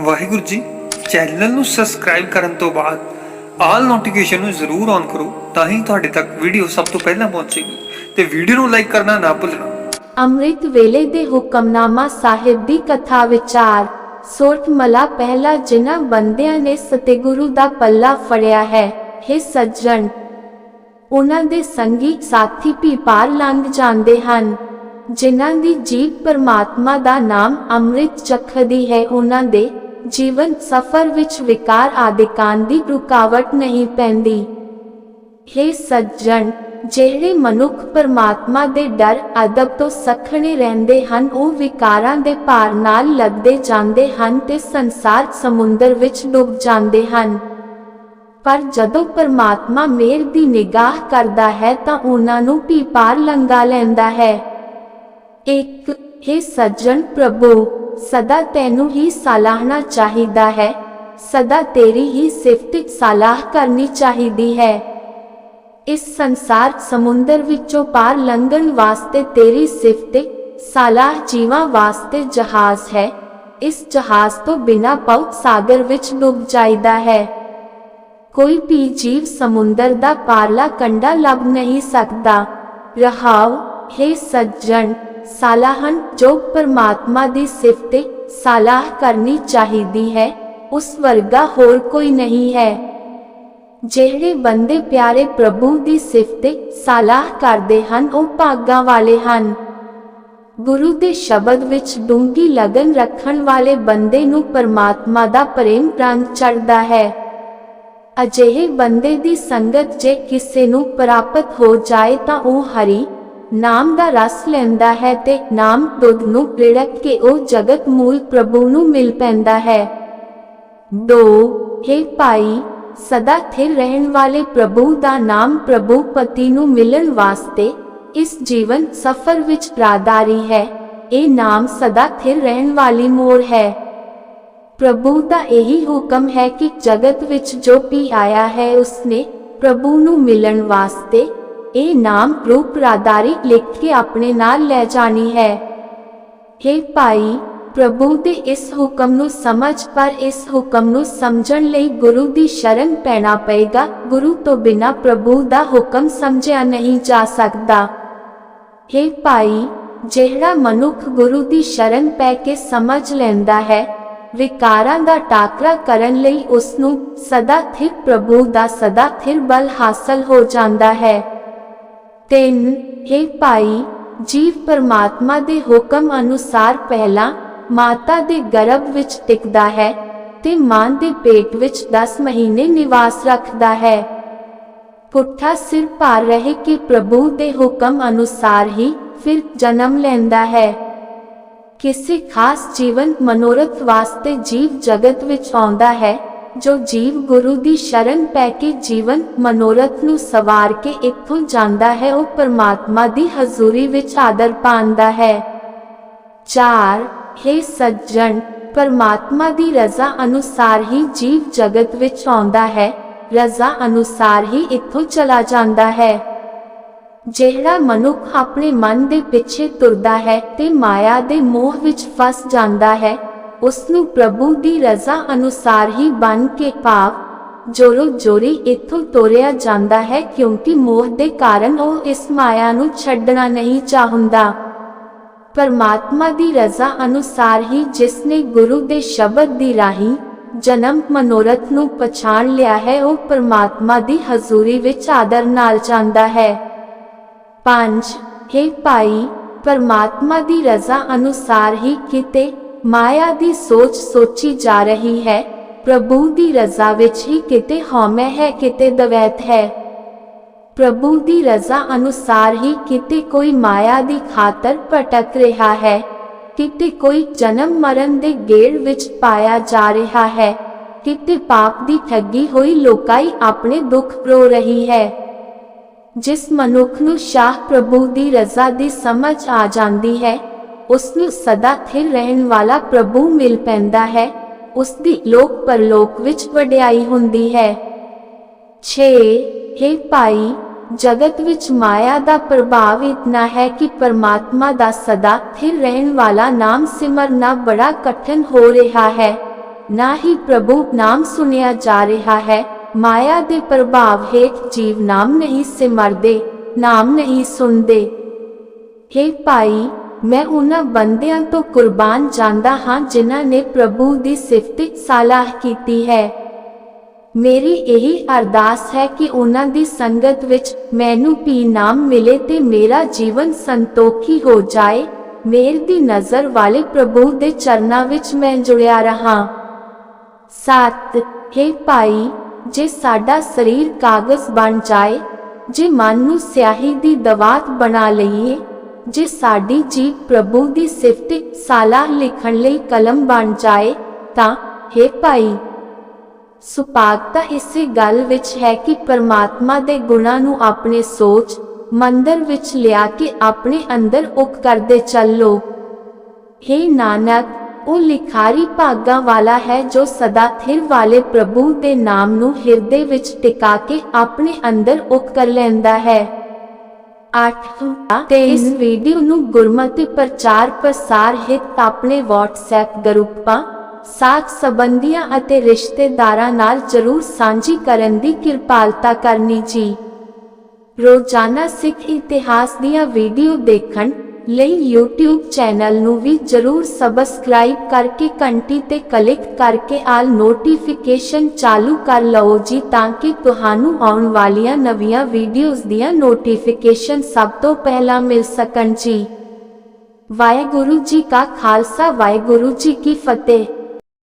Waheguru ji, channel ਨੂੰ subscribe ਕਰਨ ਤੋਂ ਬਾਅਦ ਆਲ ਨੋਟੀਫਿਕੇਸ਼ਨ ਨੂੰ ਜ਼ਰੂਰ ਔਨ ਕਰੋ ਤਾਂ ਹੀ ਤੁਹਾਡੇ ਤੱਕ ਵੀਡੀਓ ਸਭ ਤੋਂ ਪਹਿਲਾਂ ਪਹੁੰਚੇਗੀ ਤੇ ਵੀਡੀਓ ਨੂੰ ਲਾਈਕ ਕਰਨਾ ਨਾ ਭੁੱਲਣਾ। ਅੰਮ੍ਰਿਤ ਵੇਲੇ ਦੇ ਹੁਕਮਨਾਮਾ ਸਾਹਿਬ ਦੀ ਕਥਾ ਵਿਚਾਰ ਸੋਰਠ ਮਲਾ ਪਹਿਲਾ ਜਿਨ੍ਹਾਂ ਬੰਦਿਆਂ ਨੇ ਸਤਿਗੁਰੂ ਦਾ ਪੱਲਾ ਫੜਿਆ ਹੈ हे ਸੱਜਣ। ਉਹਨਾਂ ਦੇ ਸੰਗੀ ਸਾਥੀ ਵੀ ਪਾਰ ਲੰਘ ਜਾਂਦੇ ਹਨ, ਜਿਨ੍ਹਾਂ ਦੀ ਜੀਵ ਪਰਮਾਤਮਾ ਦਾ ਨਾਮ ਅੰਮ੍ਰਿਤ ਚਖਦੀ ਹੈ ਉਹਨਾਂ ਦੇ ਜੀਵਨ ਸਫਰ ਵਿੱਚ ਵਿਕਾਰ ਆਦਿਕਾਂ ਦੀ ਰੁਕਾਵਟ ਨਹੀਂ ਪੈਂਦੀ। हे ਸੱਜਣ, ਜਿਹੜੇ ਮਨੁੱਖ ਪਰਮਾਤਮਾ ਦੇ ਡਰ, ਅਦਬ ਤੋਂ ਸਖਣੇ ਰਹਿੰਦੇ ਹਨ, ਉਹ ਵਿਕਾਰਾਂ ਦੇ ਭਾਰ ਨਾਲ ਲੱਗਦੇ ਜਾਂਦੇ ਹਨ ਤੇ ਸੰਸਾਰ ਸਮੁੰਦਰ ਵਿੱਚ ਡੁੱਬ ਜਾਂਦੇ ਹਨ। ਪਰ ਜਦੋਂ ਪਰਮਾਤਮਾ ਮੇਰ ਦੀ ਨਿਗਾਹ ਕਰਦਾ ਹੈ ਤਾਂ ਉਹਨਾਂ ਨੂੰ ਵੀ ਪਾਰ ਲੰਘਾ ਲੈਂਦਾ ਹੈ। ਇੱਕ हे ਸੱਜਣ ਪ੍ਰਭੂ ਸਦਾ ਤੈਨੂੰ ਹੀ ਸਲਾਹਣਾ ਚਾਹੀਦਾ ਹੈ, ਸਦਾ ਤੇਰੀ ਹੀ ਸਿਫਤ ਸਲਾਹ ਕਰਨੀ ਚਾਹੀਦੀ ਹੈ। ਇਸ ਸੰਸਾਰ ਸਮੁੰਦਰ ਵਿੱਚੋਂ ਪਾਰ ਲੰਘਣ ਵਾਸਤੇ ਤੇਰੀ ਸਿਫਤ ਸਲਾਹ ਜੀਵਾਂ ਵਾਸਤੇ ਜਹਾਜ਼ ਹੈ, ਇਸ ਜਹਾਜ਼ ਤੋਂ ਬਿਨਾ ਬਹੁਤ ਸਾਗਰ ਵਿੱਚ ਡੁੱਬ ਜਾਈਦਾ ਹੈ। ਕੋਈ ਵੀ ਜੀਵ ਸਮੁੰਦਰ ਦਾ ਪਾਰਲਾ ਕੰਡਾ ਲੱਭ ਨਹੀਂ ਸਕਦਾ। ਰਹਾਉ ਹੈ ਸੱਜਣ ਸਲਾਹਨ ਜੋ ਪਰਮਾਤਮਾ ਦੀ ਸਿਫਤ ਸਲਾਹ ਕਰਨੀ ਚਾਹੀਦੀ ਹੈ, ਉਸ ਵਰਗਾ ਹੋਰ ਕੋਈ ਨਹੀਂ ਹੈ। ਜਿਹੜੇ ਬੰਦੇ ਪਿਆਰੇ ਪ੍ਰਭੂ ਦੀ ਸਿਫਤ ਸਲਾਹ ਕਰਦੇ ਹਨ, ਉਹ ਭਾਗਾਂ ਵਾਲੇ ਹਨ। ਗੁਰੂ ਦੇ ਸ਼ਬਦ ਵਿੱਚ ਡੂੰਗੀ ਲਗਨ ਰੱਖਣ ਵਾਲੇ ਬੰਦੇ ਨੂੰ ਪਰਮਾਤਮਾ ਦਾ ਪ੍ਰੇਮ ਰੰਗ ਚੜਦਾ ਹੈ। ਅਜਿਹੇ ਬੰਦੇ ਦੀ ਸੰਗਤ ਜੇ ਕਿਸੇ ਨੂੰ ਪ੍ਰਾਪਤ ਹੋ ਜਾਏ ਤਾਂ ਉਹ ਹਰੀ ਨਾਮ ਦਾ ਰਸ ਲੈਂਦਾ ਹੈ ਤੇ ਨਾਮ ਦੁੱਧ ਨੂੰ ਰਿੜਕ ਕੇ ਉਹ ਜਗਤ ਮੂਲ ਪ੍ਰਭੂ ਨੂੰ ਮਿਲ ਪੈਂਦਾ ਹੈ। ਦੋ, ਹੇ ਭਾਈ, ਸਦਾ ਥਿਰ ਰਹਿਣ ਵਾਲੇ ਪ੍ਰਭੂ ਦਾ ਨਾਮ ਪ੍ਰਭੂ ਪਤੀ ਨੂੰ ਮਿਲਣ ਵਾਸਤੇ ਇਸ ਜੀਵਨ ਸਫਰ ਵਿੱਚ ਰਾਦਾਰੀ ਹੈ। ਇਹ ਨਾਮ ਸਦਾ ਥਿਰ ਰਹਿਣ ਵਾਲੀ ਮੋਰ ਹੈ। ਪ੍ਰਭੂ ਦਾ ਇਹੀ ਹੁਕਮ ਹੈ ਕਿ ਜਗਤ ਵਿੱਚ ਜੋ ਵੀ ਆਇਆ ਹੈ, ਉਸਨੇ ਪ੍ਰਭੂ ਨੂੰ ਮਿਲਣ ਵਾਸਤੇ ਇਹ ਨਾਮ ਰੂਪ ਰਾਦਾਰੀ ਲਿਖ ਕੇ ਆਪਣੇ ਨਾਲ ਲੈ ਜਾਣੀ ਹੈ। हे ਭਾਈ, ਪ੍ਰਭੂ ਦੇ ਇਸ ਹੁਕਮ ਨੂੰ ਸਮਝ, ਪਰ ਇਸ ਹੁਕਮ ਨੂੰ ਸਮਝਣ ਲਈ ਗੁਰੂ ਦੀ ਸ਼ਰਨ ਪੈਣਾ ਪਏਗਾ। ਗੁਰੂ ਤੋਂ ਬਿਨਾ ਪ੍ਰਭੂ ਦਾ ਹੁਕਮ ਸਮਝਿਆ ਨਹੀਂ ਜਾ ਸਕਦਾ। हे ਭਾਈ, ਜਿਹੜਾ ਮਨੁੱਖ ਗੁਰੂ ਦੀ ਸ਼ਰਨ ਪੈ ਕੇ ਸਮਝ ਲੈਂਦਾ ਹੈ, ਵਿਕਾਰਾਂ ਦਾ ਟਾਕਰਾ ਕਰਨ ਲਈ ਉਸ ਨੂੰ ਸਦਾ ਥਿਰ ਪ੍ਰਭੂ ਦਾ ਸਦਾ ਥਿਰ ਬਲ ਹਾਸਲ ਹੋ ਜਾਂਦਾ ਹੈ। ਤਿੰਨ हे ਭਾਈ, ਜੀਵ ਪਰਮਾਤਮਾ ਦੇ ਹੁਕਮ ਅਨੁਸਾਰ ਪਹਿਲਾਂ ਮਾਤਾ ਦੇ ਗਰਭ ਵਿੱਚ ਟਿਕਦਾ ਹੈ ਤੇ ਮਾਂ ਦੇ ਪੇਟ ਵਿੱਚ 10 ਮਹੀਨੇ ਨਿਵਾਸ ਰੱਖਦਾ ਹੈ। ਪੁੱਠਾ ਸਿਰ ਭਾਰ ਰਹੇ ਕਿ ਪ੍ਰਭੂ ਦੇ ਹੁਕਮ ਅਨੁਸਾਰ ਹੀ ਫਿਰ ਜਨਮ ਲੈਂਦਾ ਹੈ। ਕਿਸੇ ਖਾਸ ਜੀਵਨ ਮਨੋਰਥ ਵਾਸਤੇ ਜੀਵ ਜਗਤ ਵਿੱਚ ਆਉਂਦਾ ਹੈ ਜੋ ਜੀਵ ਗੁਰੂ ਦੀ ਸ਼ਰਨ ਪੈ ਕੇ ਜੀਵਨ ਮਨੋਰਥ ਨੂੰ ਸਵਾਰ ਕੇ ਇੱਥੋਂ ਜਾਂਦਾ ਹੈ, ਉਹ ਪਰਮਾਤਮਾ ਦੀ ਹਜ਼ੂਰੀ ਵਿੱਚ ਆਦਰ ਪਾਉਂਦਾ ਹੈ। 4 हे ਸੱਜਣ, ਪਰਮਾਤਮਾ ਦੀ ਰਜ਼ਾ ਅਨੁਸਾਰ ਹੀ ਜੀਵ ਜਗਤ ਵਿੱਚ ਆਉਂਦਾ ਹੈ, ਰਜ਼ਾ ਅਨੁਸਾਰ ਹੀ ਇੱਥੋਂ ਚਲਾ ਜਾਂਦਾ ਹੈ। ਜਿਹੜਾ ਮਨੁੱਖ ਆਪਣੇ ਮਨ ਦੇ ਪਿੱਛੇ ਤੁਰਦਾ ਹੈ, ਤੇ ਮਾਇਆ ਦੇ ਮੋਹ ਵਿੱਚ ਫਸ ਜਾਂਦਾ ਹੈ ਉਸ ਨੂੰ ਪ੍ਰਭੂ ਦੀ ਰਜ਼ਾ ਅਨੁਸਾਰ ਹੀ ਬਨ ਕੇ ਭਾਵ, ਜੋਰੋ ਜੋਰੀ, ਇੱਥੋਂ ਤੋਰਿਆ ਜਾਂਦਾ ਹੈ ਕਿਉਂਕਿ ਮੋਹ ਦੇ ਕਾਰਨ ਉਹ ਇਸ ਮਾਇਆ ਨੂੰ ਛੱਡਣਾ ਨਹੀਂ ਚਾਹੁੰਦਾ। ਪਰਮਾਤਮਾ ਦੀ ਰਜ਼ਾ ਅਨੁਸਾਰ ਹੀ ਜਿਸ ਨੇ ਗੁਰੂ ਦੇ ਸ਼ਬਦ ਦੀ ਰਾਹੀਂ ਜਨਮ ਮਨੋਰਥ ਨੂੰ ਪਛਾਣ ਲਿਆ ਹੈ, ਉਹ ਪਰਮਾਤਮਾ ਦੀ ਹਜ਼ੂਰੀ ਵਿੱਚ ਆਦਰ ਨਾਲ ਜਾਂਦਾ ਹੈ। 5 हे ਭਾਈ, ਪਰਮਾਤਮਾ ਦੀ ਰਜ਼ਾ ਅਨੁਸਾਰ ਹੀ ਕਿਤੇ ਮਾਇਆ ਦੀ ਸੋਚ ਸੋਚੀ ਜਾ ਰਹੀ ਹੈ। ਪ੍ਰਭੂ ਦੀ ਰਜ਼ਾ ਵਿੱਚ ਹੀ ਕਿਤੇ ਹਉਮੈ ਹੈ, ਕਿਤੇ ਦਵੈਤ ਹੈ। ਪ੍ਰਭੂ ਦੀ ਰਜ਼ਾ ਅਨੁਸਾਰ ਹੀ ਕਿਤੇ ਕੋਈ ਮਾਇਆ ਦੀ ਖਾਤਰ ਭਟਕ ਰਿਹਾ ਹੈ। ਕਿਤੇ ਕੋਈ ਜਨਮ ਮਰਨ ਦੇ ਗੇੜ ਵਿੱਚ ਪਾਇਆ ਜਾ ਰਿਹਾ ਹੈ। ਕਿਤੇ ਪਾਪ ਦੀ ਠੱਗੀ ਹੋਈ ਲੋਕਾਈ ਆਪਣੇ ਦੁੱਖ ਰੋ ਰਹੀ ਹੈ। ਜਿਸ ਮਨੁੱਖ ਨੂੰ ਸ਼ਾਹ ਪ੍ਰਭੂ ਦੀ ਰਜ਼ਾ ਦੀ ਸਮਝ ਆ ਜਾਂਦੀ ਹੈ ਉਸ ਨੂੰ ਸਦਾ ਸਥਿਰ ਰਹਿਣ ਵਾਲਾ ਪ੍ਰਭੂ ਮਿਲ ਪੈਂਦਾ ਹੈ ਉਸ ਦੀ ਲੋਕ ਪਰਲੋਕ ਵਿੱਚ ਵਡਿਆਈ ਹੁੰਦੀ ਹੈ 6 हे ਭਾਈ ਜਗਤ ਵਿੱਚ ਮਾਇਆ ਦਾ ਪ੍ਰਭਾਵ ਇਤਨਾ ਹੈ ਕਿ ਪਰਮਾਤਮਾ ਦਾ ਸਦਾ ਸਥਿਰ ਰਹਿਣ ਵਾਲਾ ਨਾਮ ਸਿਮਰਨਾ ਬੜਾ ਕਠਿਨ ਹੋ ਰਿਹਾ ਹੈ ਨਾ ਹੀ ਪ੍ਰਭੂ ਨਾਮ ਸੁਨਿਆ ਜਾ ਰਿਹਾ ਹੈ ਮਾਇਆ ਦੇ ਪ੍ਰਭਾਵ ਹੇਠ ਜੀਵ ਨਾਮ ਨਹੀਂ ਸਿਮਰਦੇ ਨਾਮ ਨਹੀਂ ਸੁਣਦੇ ਹੇ ਭਾਈ ਮੈਂ ਉਹਨਾਂ ਬੰਦਿਆਂ ਤੋਂ ਕੁਰਬਾਨ ਜਾਂਦਾ ਹਾਂ ਜਿਨ੍ਹਾਂ ਨੇ ਪ੍ਰਭੂ ਦੀ ਸਿਫਤ ਸਲਾਹ ਕੀਤੀ ਹੈ। ਮੇਰੀ ਇਹੀ ਅਰਦਾਸ ਹੈ ਕਿ ਉਹਨਾਂ ਦੀ ਸੰਗਤ ਵਿੱਚ ਮੈਨੂੰ ਵੀ ਨਾਮ ਮਿਲੇ ਤੇ ਮੇਰਾ ਜੀਵਨ ਸੰਤੋਖੀ ਹੋ ਜਾਏ। ਮੇਰ ਦੀ ਨਜ਼ਰ ਵਾਲੇ ਪ੍ਰਭੂ ਦੇ ਚਰਨਾਂ ਵਿੱਚ ਮੈਂ ਜੁੜਿਆ ਰਹਾ। ਸਤ ਹੈ ਭਾਈ, ਜੇ ਸਾਡਾ ਸਰੀਰ ਕਾਗਜ਼ ਬਣ ਜਾਏ, ਜੇ ਮਨ ਨੂੰ ਸਿਆਹੀ ਦੀ ਦਵਾਤ ਬਣਾ ਲਈਏ ਜੇ ਸਾਡੀ ਜੀ ਪ੍ਰਭੂ ਦੀ ਸਿਫਤ ਸਾਲਾ ਲਿਖਣ ਲਈ ਕਲਮ ਬਣ ਜਾਏ, ਤਾਂ ਹੈ ਭਾਈ ਸੁਪਾਗਤਾ ਇਸੇ ਗੱਲ ਵਿੱਚ ਹੈ ਕਿ ਪਰਮਾਤਮਾ ਦੇ ਗੁਣਾਂ ਨੂੰ ਆਪਣੇ ਸੋਚ, ਮੰਦਰ ਵਿੱਚ ਲਿਆ ਕੇ ਆਪਣੇ ਅੰਦਰ ਉਕ ਕਰਦੇ ਚੱਲੋ। ਹੇ ਨਾਨਕ, ਉਹ ਲਿਖਾਰੀ ਭਾਗਾਂ ਵਾਲਾ ਹੈ ਜੋ ਸਦਾ ਥਿਰ ਵਾਲੇ ਪ੍ਰਭੂ ਦੇ ਨਾਮ ਨੂੰ ਹਿਰਦੇ ਵਿੱਚ ਟਿਕਾ ਕੇ ਆਪਣੇ ਅੰਦਰ ਉਕ ਕਰ ਲੈਂਦਾ ਹੈ। 8 ਇਸ ਵੀਡੀਓ ਨੂੰ ਗੁਰਮਤਿ ਪ੍ਰਚਾਰ ਪ੍ਰਸਾਰ ਹਿਤ ਆਪਣੇ WhatsApp ਗਰੁੱਪਾਂ ਸਾਥ ਸੰਬੰਧੀਆਂ ਅਤੇ ਰਿਸ਼ਤੇਦਾਰਾਂ ਨਾਲ ਜਰੂਰ ਸਾਂਝੀ ਕਰਨ ਦੀ ਕਿਰਪਾਲਤਾ ਕਰਨੀ ਜੀ। ਰੋਜ਼ਾਨਾ ਸਿੱਖ ਇਤਿਹਾਸ ਦੀਆਂ ਵੀਡੀਓ ਦੇਖਣ ਲਈ YouTube ਚੈਨਲ ਨੂੰ ਵੀ ਜਰੂਰ ਸਬਸਕ੍ਰਾਈਬ ਕਰਕੇ ਘੰਟੀ ਤੇ ਕਲਿੱਕ ਕਰਕੇ ਆਲ ਨੋਟੀਫਿਕੇਸ਼ਨ ਚਾਲੂ ਕਰ ਲਓ ਜੀ ਤਾਂ ਕਿ ਤੁਹਾਨੂੰ ਆਉਣ ਵਾਲੀਆਂ ਨਵੀਆਂ ਵੀਡੀਓਜ਼ ਦੀਆਂ ਨੋਟੀਫਿਕੇਸ਼ਨ ਸਭ ਤੋਂ ਪਹਿਲਾਂ ਮਿਲ ਸਕਣ ਜੀ। ਵਾਹਿਗੁਰੂ ਜੀ ਕਾ ਖਾਲਸਾ, ਵਾਹਿਗੁਰੂ ਜੀ ਕੀ ਫਤਿਹ।